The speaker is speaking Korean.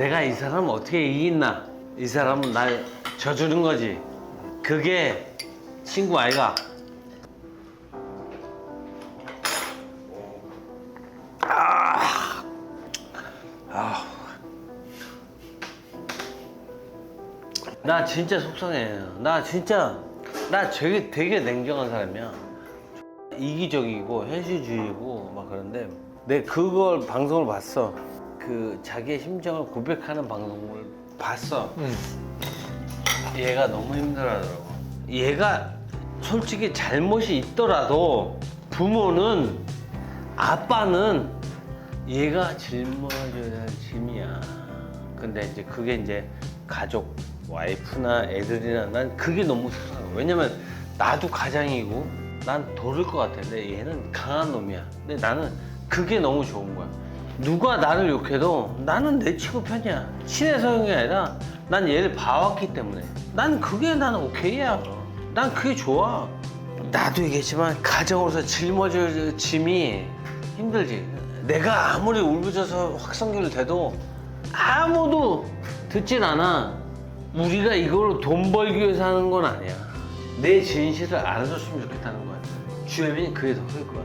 내가 이 사람 어떻게 이긴나? 이 사람은 날 져주는 거지. 그게 친구 아이가. 나 진짜 속상해. 나 진짜 나 되게 되게 냉정한 사람이야. 이기적이고 현실주의고 막 그런데 내 그걸 방송을 봤어. 그 자기의 심정을 고백하는 방송을 봤어. 얘가 너무 힘들어하더라고. 얘가 솔직히 잘못이 있더라도 부모는 아빠는 얘가 짊어져야 할 짐이야. 근데 이제 그게 이제 가족, 와이프나 애들이나 난 그게 너무 속상해. 왜냐면 나도 가장이고 난 도를 것 같아. 근데 얘는 강한 놈이야. 근데 나는 그게 너무 좋은 거야. 누가 나를 욕해도 나는 내 친구 편이야. 친해 서 용이 아니라 난 얘를 봐왔기 때문에. 난 그게 나는 오케이야. 난 그게 좋아. 나도 얘기했지만 가정으로서 짊어질 짐이 힘들지. 내가 아무리 울부짖어서 확성기를 대도 아무도 듣진 않아. 우리가 이걸로 돈 벌기 위해서 하는 건 아니야. 내 진실을 알아줬으면 좋겠다는 거야. 주혜민이 그게 더 클 거야.